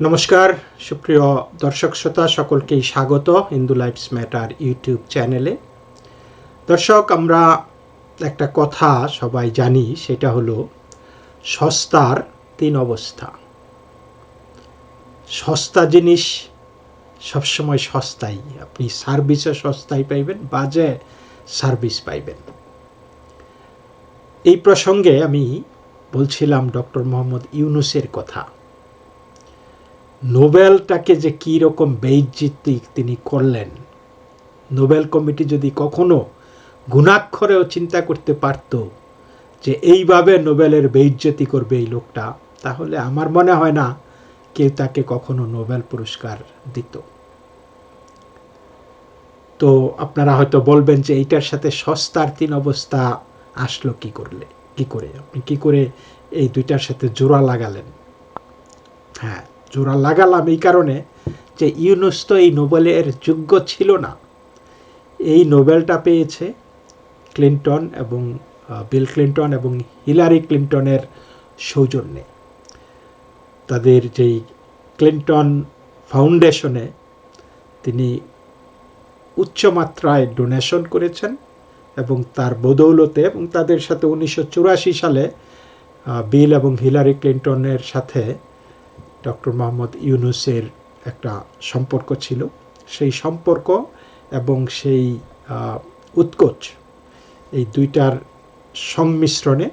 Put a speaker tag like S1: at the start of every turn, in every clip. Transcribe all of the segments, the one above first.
S1: নমস্কার, সুপ্রিয় দর্শক শ্রোতা, সকলকেই স্বাগত হিন্দু লাইফস ম্যাটার ইউটিউব চ্যানেলে। দর্শক, আমরা একটা কথা সবাই জানি, সেটা হলো সস্তার তিন অবস্থা। সস্তা জিনিস সবসময় সস্তাই। আপনি সার্ভিসও সস্তায় পাইবেন, বাজে সার্ভিস পাইবেন। এই প্রসঙ্গে আমি বলছিলাম ডক্টর মোহাম্মদ ইউনুসের কথা। নোবেলটাকে যে কী রকম বেইজ্জিতি তিনি করলেন, নোবেল কমিটি যদি কখনো গুণাক্ষরেও চিন্তা করতে পারত যে এইভাবে নোবেলের বেইজ্জতি করবে এই লোকটা, তাহলে আমার মনে হয় না কেউ তাকে কখনো নোবেল পুরস্কার দিত। তো আপনারা হয়তো বলবেন যে এইটার সাথে সস্তার তিন অবস্থা আসলো কি করলে, কি করে? আপনি কি করে এই দুইটার সাথে জোড়া লাগালেন? হ্যাঁ জোড়া লাগালাম এই কারণে যে ইউনুস তো এই নোবেলের যোগ্য ছিল না। এই নোবেলটা পেয়েছে ক্লিন্টন এবং বিল ক্লিন্টন এবং হিলারি ক্লিন্টনের সৌজন্যে। তাদের যেই ক্লিন্টন ফাউন্ডেশনে তিনি উচ্চমাত্রায় ডোনেশন করেছেন এবং তার বদৌলতে এবং তাদের সাথে উনিশশো চুরাশি সালে বিল এবং হিলারি ক্লিন্টনের সাথে ডক্টর মোহাম্মদ ইউনুসের একটা সম্পর্ক ছিল। সেই সম্পর্ক এবং সেই উৎকোচ এই দুইটার সংমিশ্রণে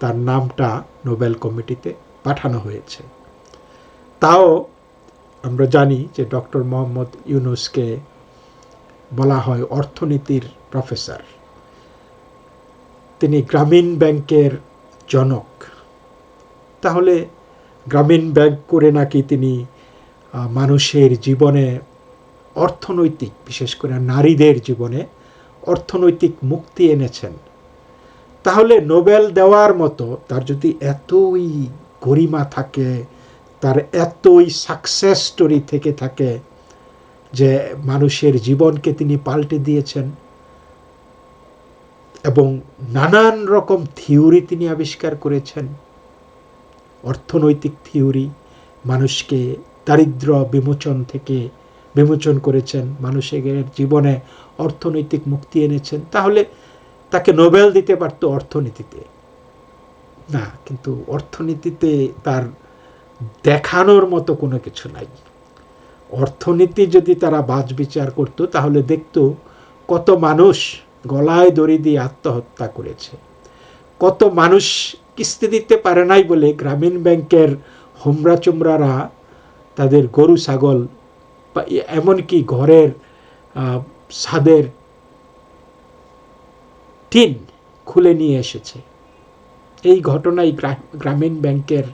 S1: তার নামটা নোবেল কমিটিতে পাঠানো হয়েছে। তাও আমরা জানি যে ডক্টর মোহাম্মদ ইউনুসকে বলা হয় অর্থনীতির প্রফেসর। তিনি গ্রামীণ ব্যাংকের জনক। তাহলে গ্রামীণ ব্যাংক করে নাকি তিনি মানুষের জীবনে অর্থনৈতিক, বিশেষ করে নারীদের জীবনে অর্থনৈতিক মুক্তি এনেছেন। তাহলে নোবেল দেওয়ার মতো তার যদি এতই গরিমা থাকে, তার এতই সাকসেস স্টোরি থেকে থাকে যে মানুষের জীবনকে তিনি পাল্টে দিয়েছেন এবং নানান রকম থিওরি তিনি আবিষ্কার করেছেন। অর্থনৈতিক থিওরি, মানুষকে দারিদ্র বিমোচন থেকে বিমোচন করেছেন, মানুষের জীবনে অর্থনৈতিক মুক্তি এনেছেন, তাহলে তাকে নোবেল দিতে পারতো অর্থনীতিতে। না, কিন্তু অর্থনীতিতে তার দেখানোর মতো কোনো কিছু নাই। অর্থনীতি যদি তারা বাজ বিচার করত, তাহলে দেখত কত মানুষ গলায় দড়ি দিয়ে আত্মহত্যা করেছে। কত মানুষ কিস্তি দিতে পারে নাই বলে গ্রামীণ ব্যাংকের হোমরা চুমরারা তাদের গরু, ছাগল বা এমনকি ঘরের ছাদের টিন খুলে নিয়ে এসেছে। এই ঘটনাই গ্রামীণ ব্যাংকের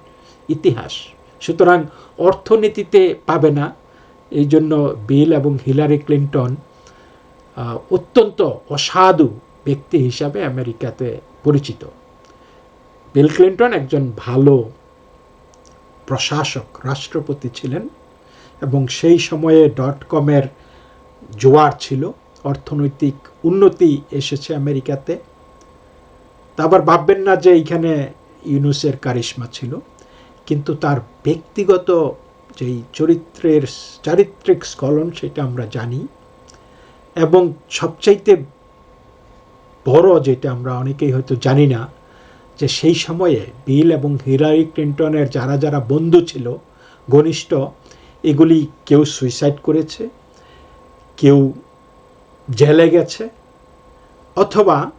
S1: ইতিহাস। সুতরাং অর্থনীতিতে পাবে না। এই জন্য বিল এবং হিলারি ক্লিন্টন অত্যন্ত অসাধু ব্যক্তি হিসাবে আমেরিকাতে পরিচিত। বিল ক্লিন্টন একজন ভালো প্রশাসক, রাষ্ট্রপতি ছিলেন এবং সেই সময়ে ডট কমের জোয়ার ছিল, অর্থনৈতিক উন্নতি এসেছে আমেরিকাতে। তা আবার ভাববেন না যে এইখানে ইউনুসের কারিশ্মা ছিল, কিন্তু তার ব্যক্তিগত যেই চরিত্রের, চারিত্রিক স্খলন সেটা আমরা জানি এবং সবচাইতে বড় যেটা আমরা অনেকেই হয়তো জানি না যে সেই সময়ে বিল এবং হিলারি ক্লিন্টনের যারা যারা বন্ধু ছিল, ঘনিষ্ঠ, এগুলি কেউ সুইসাইড করেছে, কেউ জেলে গেছে, অথবা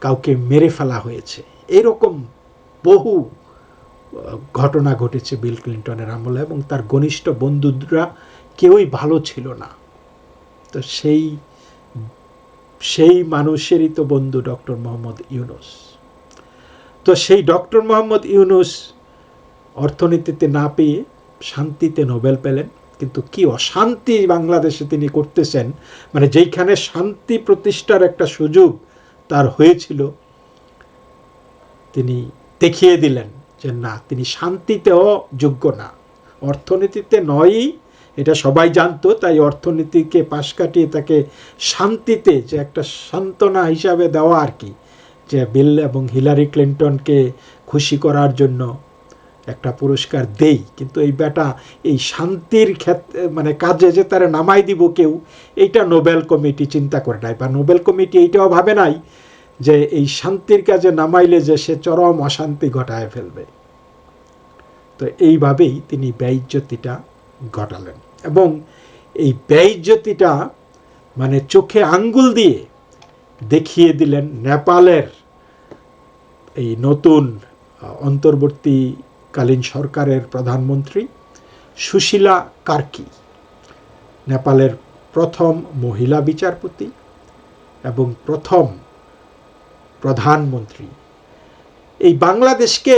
S1: কাউকে মেরে ফেলা হয়েছে। এরকম বহু ঘটনা ঘটেছে বিল ক্লিন্টনের আমলে এবং তার ঘনিষ্ঠ বন্ধুরা কেউই ভালো ছিল না। তো সেই সেই মানুষেরই তো বন্ধু ডক্টর মোহাম্মদ ইউনুস। তো সেই ডক্টর মোহাম্মদ ইউনুস অর্থনীতিতে না পেয়ে শান্তিতে নোবেল পেলেন। কিন্তু কি অশান্তি বাংলাদেশে তিনি করতেছেন। মানে যেইখানে শান্তি প্রতিষ্ঠার একটা সুযোগ তার হয়েছিল, তিনি দেখিয়ে দিলেন যে না, তিনি শান্তিতেও যোগ্য না। অর্থনীতিতে নয়ই, এটা সবাই জানতো, তাই অর্থনীতিকে পাশ কাটিয়ে তাকে শান্তিতে যে একটা সান্ত্বনা হিসাবে দেওয়া আর কি। যে বিল এবং হিলারি ক্লিন্টনকে খুশি করার জন্য একটা পুরস্কার দেই। কিন্তু এই বেটা এই শান্তির ক্ষেত্রে মানে কাজে যে তারা নামাই দিব কেউ, এইটা নোবেল কমিটি চিন্তা করে নাই। বা নোবেল কমিটি এইটাও ভাবে নাই যে এই শান্তির কাজে নামাইলে যে সে চরম অশান্তি ঘটায় ফেলবে। তো এইভাবেই তিনি ব্যয়জ্যোতিটা ঘটালেন। এবং এই ব্যয়জ্যোতিটা মানে চোখে আঙ্গুল দিয়ে দেখিয়ে দিলেন নেপালের এই নতুন অন্তর্বর্তীকালীন সরকারের প্রধানমন্ত্রী সুশীলা কার্কি, নেপালের প্রথম মহিলা বিচারপতি এবং প্রথম প্রধানমন্ত্রী। এই বাংলাদেশকে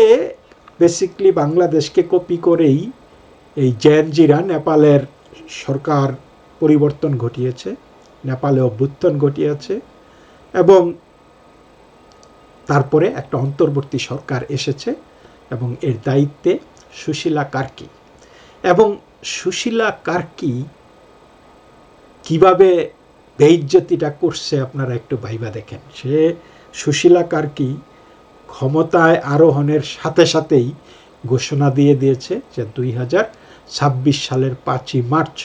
S1: বেসিকলি বাংলাদেশকে কপি করেই এই জেনজিরা নেপালের সরকার পরিবর্তন ঘটিয়েছে, নেপালে অভ্যুত্থান ঘটিয়েছে এবং তারপরে একটা অন্তর্বর্তী সরকার এসেছে এবং এর দায়িত্বে সুশীলা কার্কি। এবং সুশীলা কার্কি কীভাবে বেইজ্জতিটা করছে আপনারা একটু ভাইবা দেখেন। সে সুশীলা কার্কি ক্ষমতায় আরোহণের সাথে সাথেই ঘোষণা দিয়ে দিয়েছে যে দুই হাজার ছাব্বিশ সালের পাঁচই মার্চ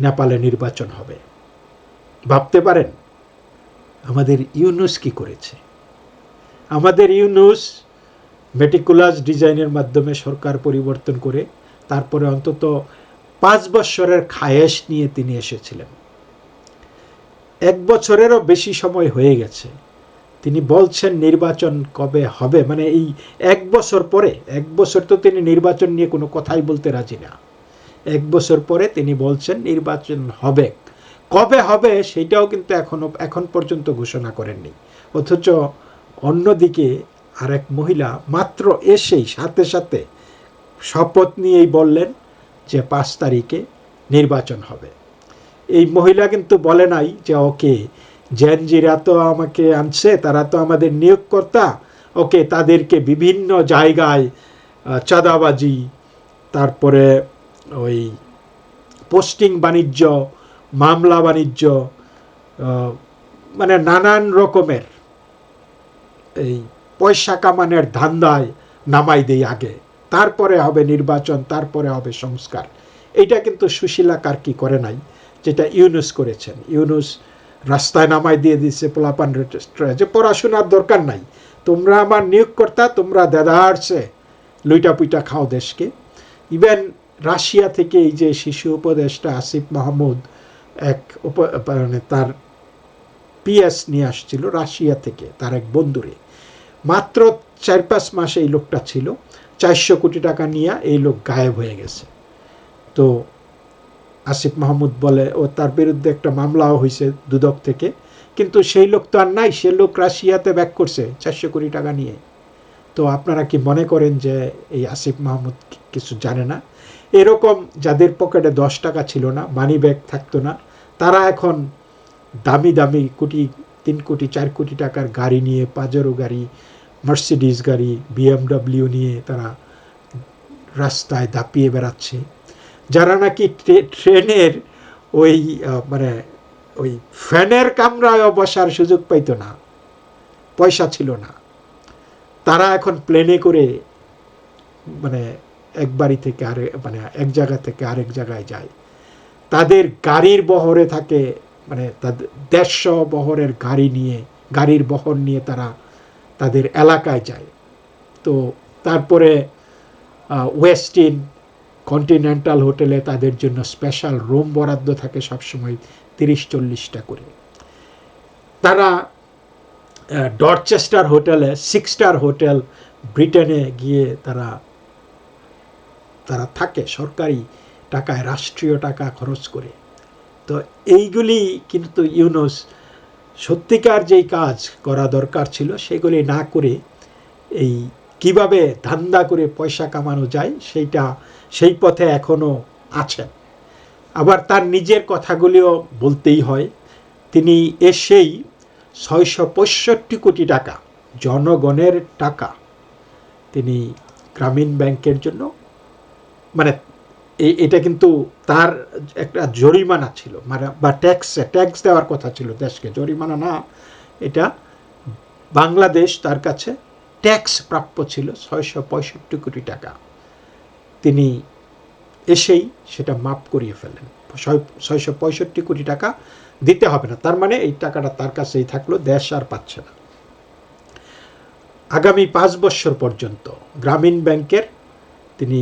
S1: নেপালে নির্বাচন হবে। ভাবতে পারেন, আমাদের ইউনুস কি করেছে? আমাদের ইউনুস মেটিকুলাস ডিজাইনের মাধ্যমে সরকার পরিবর্তন করে তারপরে অন্তত পাঁচ বছরের খায়েশ নিয়ে তিনি এসেছিলেন। এক বছরেরও বেশি সময় হয়ে গেছে। তিনি বলছেন নির্বাচন কবে হবে? মানে এই এক বছর পরে, এক বছর তো তিনি নির্বাচন নিয়ে কোনো কথাই বলতে রাজি না। এক বছর পরে তিনি বলছেন নির্বাচন হবে। কবে হবে সেটাও কিন্তু এখনও, এখন পর্যন্ত ঘোষণা করেননি। অথচ অন্যদিকে আরেক মহিলা মাত্র এসেই সাথে সাথে শপথ নিয়েই বললেন যে পাঁচ তারিখে নির্বাচন হবে। এই মহিলা কিন্তু বলে নাই যে, ওকে, জেনজিরা তো আমাকে আনছে, তারা তো আমাদের নিয়োগকর্তা। ওকে, তাদেরকে বিভিন্ন জায়গায় চাঁদাবাজি, তারপরে ওই পোস্টিং বাণিজ্য, মামলা বাণিজ্য মানে নানান রকমের এই পয়সা কামানের ধান্দায় নামাই দেই আগে। তারপরে হবে নির্বাচন, তারপরে হবে সংস্কার। এটা কিন্তু সুশীলা কার্কি করে নাই, যেটা ইউনুস করেছেন। ইউনুস রাস্তায় নামাই দিয়ে দিচ্ছে পোলাপান যে পড়াশোনার দরকার নাই। তোমরা আমার নিয়োগকর্তা, তোমরা দেদারছে লুইটা পুইটা খাও দেশকে। ইভেন রাশিয়া থেকে এই যে শিশু উপদেষ্টা আসিফ মাহমুদ এক মানে তার পিএস নিয়ে আসছিল রাশিয়া থেকে, তার এক বন্ধুরে। মাত্র চার পাঁচ মাসে এই লোকটা ছিল। চারশো কোটি টাকা নিয়ে এই লোক গায়েব হয়ে গেছে। তো আসিফ মাহমুদ বলে, ও, তার বিরুদ্ধে একটা মামলাও হয়েছে দুদক থেকে। কিন্তু সেই লোক তো আর নাই, সে লোক রাশিয়াতে ব্যাক করছে চারশো কোটি টাকা নিয়ে। তো আপনারা কি মনে করেন যে এই আসিফ মাহমুদ কিছু জানে না? এরকম যাদের পকেটে দশ টাকা ছিল না মানি ব্যাগ থাকতো না, তারা এখন দামি দামি কোটি, তিন কোটি, চার কোটি টাকার গাড়ি নিয়ে পাজেরো গাড়ি মার্সিডিস গাড়ি বিএমডব্লিউ নিয়ে তারা রাস্তায় দাপিয়ে বেড়াচ্ছে। যারা নাকি ট্রেনের ওই মানে ওই ফ্যানের কামরায় বসার সুযোগ পাইতো না, পয়সা ছিল না। তারা এখন প্লেনে করে মানে এক বাড়ি থেকে আরে মানে এক জায়গা থেকে আরেক জায়গায় যায়। তাদের গাড়ির বহরে থাকে মানে তাদের দেড়শো বহরের গাড়ি নিয়ে, গাড়ির বহর নিয়ে তারা তাদের এলাকায় যায়। তো তারপরে ওয়েস্টিন কন্টিনেন্টাল হোটেলে তাদের জন্য স্পেশাল রুম বরাদ্দ থাকে সবসময় তিরিশ চল্লিশটা করে। তারা ডরচেস্টার হোটেলে সিক্স স্টার হোটেল ব্রিটেনে গিয়ে তারা তারা থাকে সরকারি টাকায়, রাষ্ট্রীয় টাকা খরচ করে। তো এইগুলি কিন্তু ইউনুস সত্যিকার যেই কাজ করা দরকার ছিল, সেগুলি না করে এই কীভাবে ধান্দা করে পয়সা কামানো যায়, সেইটা সেই পথে এখনও আছেন। আবার তার নিজের কথাগুলিও বলতেই হয়, তিনি এসেই ছয়শো পঁয়ষট্টি কোটি টাকা, জনগণের টাকা তিনি গ্রামীণ ব্যাংকের জন্য মানে এটা কিন্তু তার একটা জরিমানা ছিল মানে বা ট্যাক্স ট্যাক্স দেওয়ার কথা ছিল দেশকে, জরিমানা না, এটা বাংলাদেশ তার কাছে ট্যাক্স প্রাপ্য ছিল ছয়শো পঁয়ষট্টি কোটি টাকা। তিনি এসেই সেটা মাপ করিয়ে ফেলেন। ছয়শো পঁয়ষট্টি কোটি টাকা দিতে হবে না, তার মানে এই টাকাটা তার কাছেই থাকল, দেশ আর পাচ্ছে না। আগামী পাঁচ বছর পর্যন্ত গ্রামীণ ব্যাংকের তিনি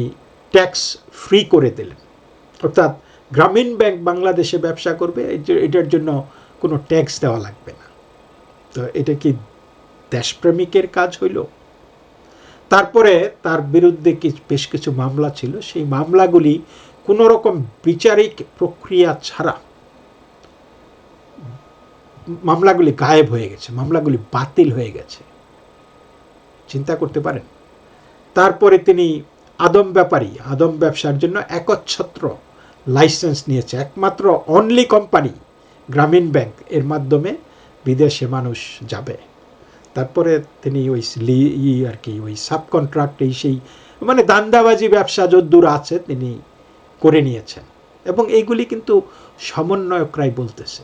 S1: ট্যাক্স ফ্রি করে দিলেন। অর্থাৎ গ্রামীণ ব্যাংক বাংলাদেশে ব্যবসা করবে এটার জন্য কোনো ট্যাক্স দেওয়া লাগবে না। তো এটা কি দেশপ্রেমিকের কাজ হইল? তারপরে তার বিরুদ্ধে বেশ কিছু মামলা ছিল, সেই মামলাগুলি কোনো রকম বিচারিক প্রক্রিয়া ছাড়া মামলাগুলি গায়েব হয়ে গেছে, মামলাগুলি বাতিল হয়ে গেছে। চিন্তা করতে পারেন। তারপরে তিনি আদম ব্যাপারী, আদম ব্যবসার জন্য একচ্ছত্র লাইসেন্স নিয়েছে। একমাত্র অনলি কোম্পানি গ্রামীণ ব্যাংক, এর মাধ্যমে বিদেশে মানুষ যাবে। তারপরে তিনি ওই ই আর কি, ওই সাবকন্ট্রাক্ট এই সেই মানে দান্দাবাজি ব্যবসা যদ্দূর আছে তিনি করে নিয়েছেন। এবং এইগুলি কিন্তু সমন্বয়করাই বলতেছে।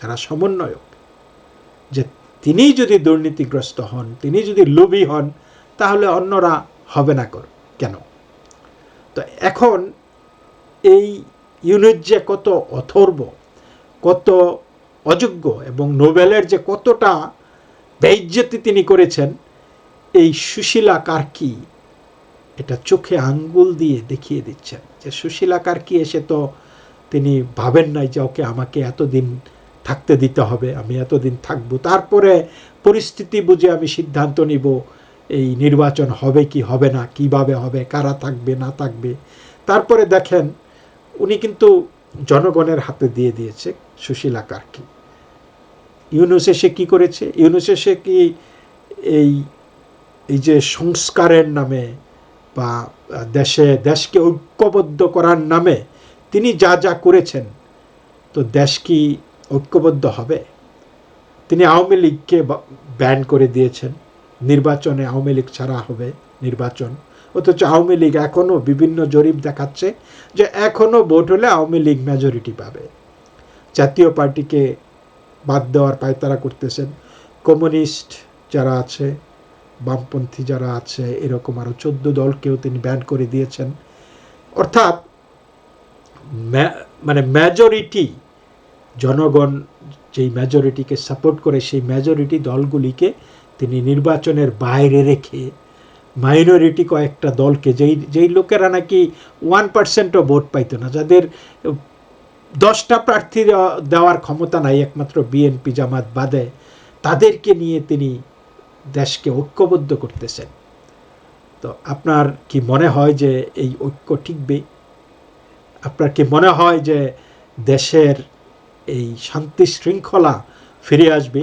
S1: যারা সমন্বয়ক, যে তিনি যদি দুর্নীতিগ্রস্ত হন, তিনি যদি লোভী হন, তাহলে অন্যরা হবে না কর কেন? তো এখন এই ইউনিট যে কত অথর্ব, কত অযোগ্য এবং নোবেলের যে কতটা বেইজ্জতি তিনি করেছেন, এই সুশীলা কার্কি এটা চোখে আঙ্গুল দিয়ে দেখিয়ে দিচ্ছেন যে সুশীলা কার্কি এসে তো তিনি ভাবেন নাই যে ওকে আমাকে এতদিন থাকতে দিতে হবে, আমি এতদিন থাকব। তারপরে পরিস্থিতি বুঝে আমি সিদ্ধান্ত নিব। এই নির্বাচন হবে কি হবে না, কীভাবে হবে, কারা থাকবে, না থাকবে। তারপরে দেখেন, উনি কিন্তু জনগণের হাতে দিয়ে দিয়েছে সুশীলা কার্কি ইউনুস এসে কি করেছে? ইউনুস এসে কি এই এই যে সংস্কারের নামে বা দেশে, দেশকে ঐক্যবদ্ধ করার নামে তিনি যা যা করেছেন, তো দেশ কি ঐক্যবদ্ধ হবে? তিনি আওয়ামী লীগকে ব্যান করে দিয়েছেন। নির্বাচনে আওয়ামী লীগ ছাড়া হবে নির্বাচন। অথচ আওয়ামী লীগ এখনও বিভিন্ন জরিপ দেখাচ্ছে যে এখনও ভোট হলে আওয়ামী লীগ মেজরিটি পাবে। জাতীয় পার্টিকে বাদ দেওয়ার পায়তারা করতেছেন কমিউনিস্ট যারা আছে, বামপন্থী যারা আছে, এরকম আরও চোদ্দ দলকেও তিনি ব্যান করে দিয়েছেন। অর্থাৎ মানে মেজরিটি জনগণ যেই মেজরিটিকে সাপোর্ট করে সেই মেজরিটি দলগুলিকে তিনি নির্বাচনের বাইরে রেখে মাইনরিটি কয়েকটা দলকে, যেই যেই লোকেরা নাকি ওয়ান পার্সেন্টও ভোট পাইতো না, যাদের দশটা প্রার্থী দেওয়ার ক্ষমতা নাই, একমাত্র বিএনপি জামাত বাদে, তাদেরকে নিয়ে তিনি দেশকে ঐক্যবদ্ধ করতেছেন। তো আপনার কি মনে হয় যে এই ঐক্য টিকবে আপনার কি মনে হয় যে দেশের এই শান্তি শৃঙ্খলা ফিরে আসবে?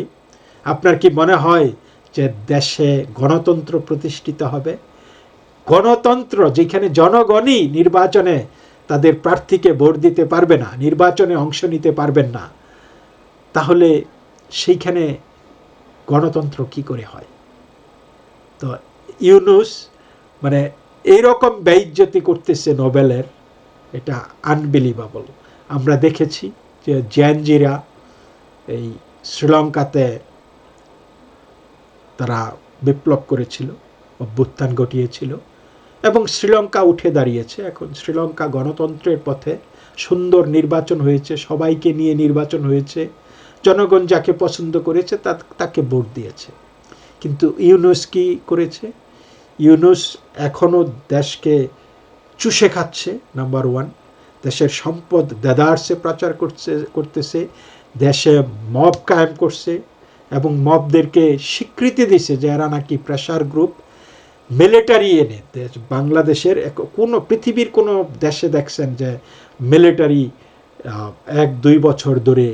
S1: আপনার কি মনে হয় যে দেশে গণতন্ত্র প্রতিষ্ঠিত হবে। গণতন্ত্র যেখানে জনগণই নির্বাচনে তাদের প্রার্থীকে ভোট দিতে পারবে না, নির্বাচনে অংশ নিতে পারবেন না, তাহলে সেইখানে গণতন্ত্র কি করে হয়? তো ইউনুস মানে এইরকম বেইজ্জতি করতেছে নোবেলের, এটা আনবিলিভাবল আমরা দেখেছি যে জ্যানজিরা এই শ্রীলঙ্কাতে তারা বিপ্লব করেছিল, অভ্যুত্থান ঘটিয়েছিল এবং শ্রীলঙ্কা উঠে দাঁড়িয়েছে। এখন শ্রীলঙ্কা গণতন্ত্রের পথে সুন্দর নির্বাচন হয়েছে, সবাইকে নিয়ে নির্বাচন হয়েছে, জনগণ যাকে পছন্দ করেছে তা তাকে ভোট দিয়েছে। কিন্তু ইউনুস কি করেছে? ইউনুস এখনও দেশকে চুষে খাচ্ছে নাম্বার ওয়ান দেশের সম্পদ, দেদারসে প্রচার করছে, করতেছে, দেশে মব কায়েম করছে। এবং মবদেরকে স্বীকৃতি দিছে যে এরা নাকি প্রেশার গ্রুপ মিলিটারি এনে বাংলাদেশের কোনো, পৃথিবীর কোনো দেশে দেখছেন যে মিলিটারি এক, দুই বছর ধরে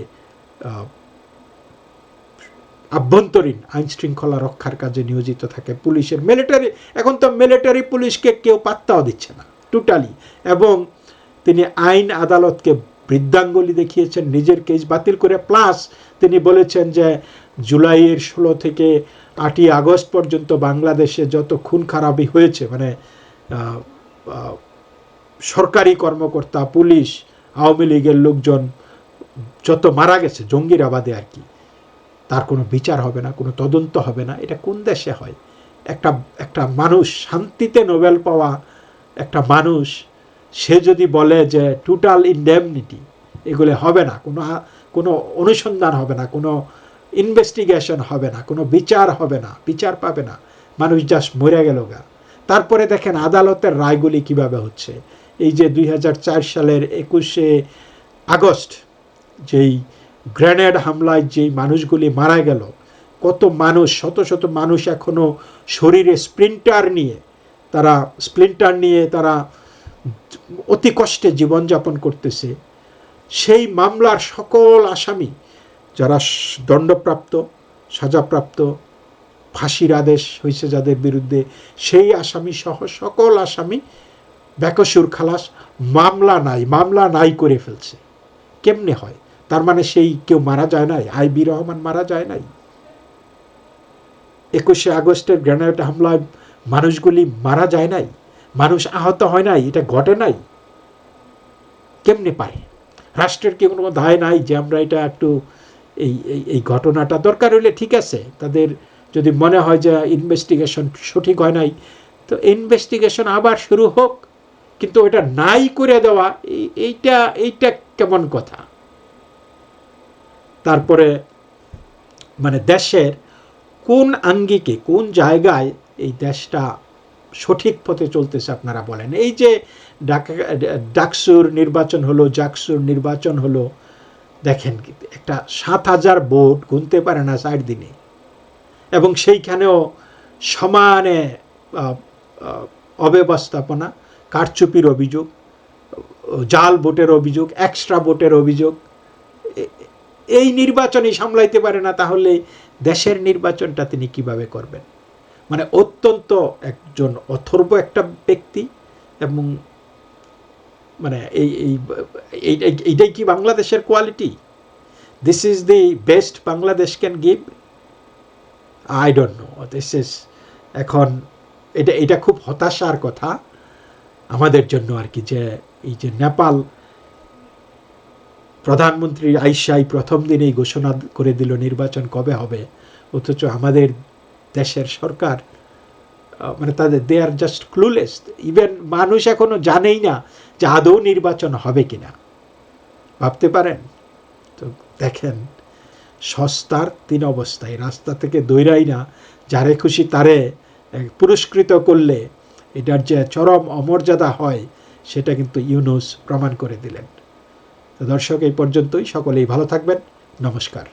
S1: আভ্যন্তরীণ আইন শৃঙ্খলা রক্ষার কাজে নিয়োজিত থাকে পুলিশের মিলিটারি এখন তো মিলিটারি পুলিশকে কেউ পাত্তাও দিচ্ছে না টোটালি এবং তিনি আইন আদালতকে বৃদ্ধাঙ্গুলি দেখিয়েছেন, নিজের কেস বাতিল করে। প্লাস তিনি বলেছেন যে, জুলাইয়ের ষোলো থেকে আটই আগস্ট পর্যন্ত বাংলাদেশে যত খুন খারাপি হয়েছে মানে সরকারি কর্মকর্তা, পুলিশ, আওয়ামী লীগের লোকজন, যত মারা গেছে, জঙ্গির আবাদে আর কি, তার কোনো বিচার হবে না, কোনো তদন্ত হবে না। এটা কোন দেশে হয়? একটা একটা মানুষ শান্তিতে নোবেল পাওয়া একটা মানুষ সে যদি বলে যে টোটাল ইনডেমনিটি এগুলো হবে না, কোনো কোনো অনুসন্ধান হবে না, কোনো ইনভেস্টিগেশন হবে না, কোনো বিচার হবে না, বিচার পাবে না, মানুষ জাস্ট মরে গেল গা। তারপরে দেখেন আদালতের রায়গুলি কীভাবে হচ্ছে। এই যে দুই হাজার চার সালের একুশে আগস্ট, যেই গ্রেনেড হামলায় যেই মানুষগুলি মারা গেল, কত মানুষ, শত শত মানুষ এখনও শরীরে স্প্লিন্টার নিয়ে, তারা স্প্লিন্টার নিয়ে তারা অতি কষ্টে জীবনযাপন করতেছে, সেই মামলার সকল আসামি যারা দণ্ডপ্রাপ্ত, সাজাপ্রাপ্ত, ফাঁসির আদেশ হয়েছে যাদের বিরুদ্ধে, সেই আসামি সহ সকল আসামি বেকসুর খালাস মামলা নাই মামলা নাই করে ফেলছে। কেমনে হয়? তার মানে সেই কেউ মারা যায় নাই? আইবি রহমান মারা যায় নাই? একুশে আগস্টের গ্রেনেড হামলায় মানুষগুলি মারা যায় নাই? মানুষ আহত হয় নাই, এটা ঘটে নাই। কেমনে পারে রাষ্ট্রের কি কোনো দায় নাই যে আমরা এটা একটু এই, এই- ঘটনাটা দরকার হলে ঠিক আছে, তাদের যদি মনে হয় যে ইনভেস্টিগেশন সঠিক হয় নাই, তো ইনভেস্টিগেশন আবার শুরু হোক, কিন্তু এটা নাই করে দেওয়া, এই- এইটা এইটা কেমন কথা? তারপরে মানে দেশের কোন আঙ্গিকে, কোন জায়গায় এই দেশটা সঠিক পথে চলতেছে আপনারা বলেন। এই যে ডাকা, ডাকসুর নির্বাচন হলো, জাকসুর নির্বাচন হলো, দেখেন একটা সাত হাজার ভোট গুনতে পারে না চার দিনে। এবং সেইখানেও সমানে অব্যবস্থাপনা, কারচুপির অভিযোগ, জাল ভোটের অভিযোগ এক্সট্রা ভোটের অভিযোগ এই নির্বাচনই সামলাইতে পারে না, তাহলে দেশের নির্বাচনটা তিনি কীভাবে করবেন? মানে অত্যন্ত একজন অথর্ব একটা ব্যক্তি এবং মানে এই এই, এই- এই- এইটাই কি বাংলাদেশের quality this is the best Bangladesh can give I don't know this is এখন এটা এটা খুব হতাশার কথা আমাদের জন্য আর কি যে এই যে নেপাল প্রধানমন্ত্রী আইসাই প্রথম দিনেই ঘোষণা করে দিল নির্বাচন কবে হবে? অথচ আমাদের দেশের সরকার মানে তাদের they are just clueless even মানুষ এখনও জানেই না যে আদৌ নির্বাচন হবে কিনা। ভাবতে পারেন? তো দেখেন, সস্তার তিন অবস্থায়, রাস্তা থেকে দৈরাই না, যারে খুশি তারে পুরস্কৃত করলে এটার যে চরম অমর্যাদা হয়, সেটা কিন্তু ইউনুস প্রমাণ করে দিলেন। তো দর্শক, এই পর্যন্তই। সকলেই ভালো থাকবেন। নমস্কার।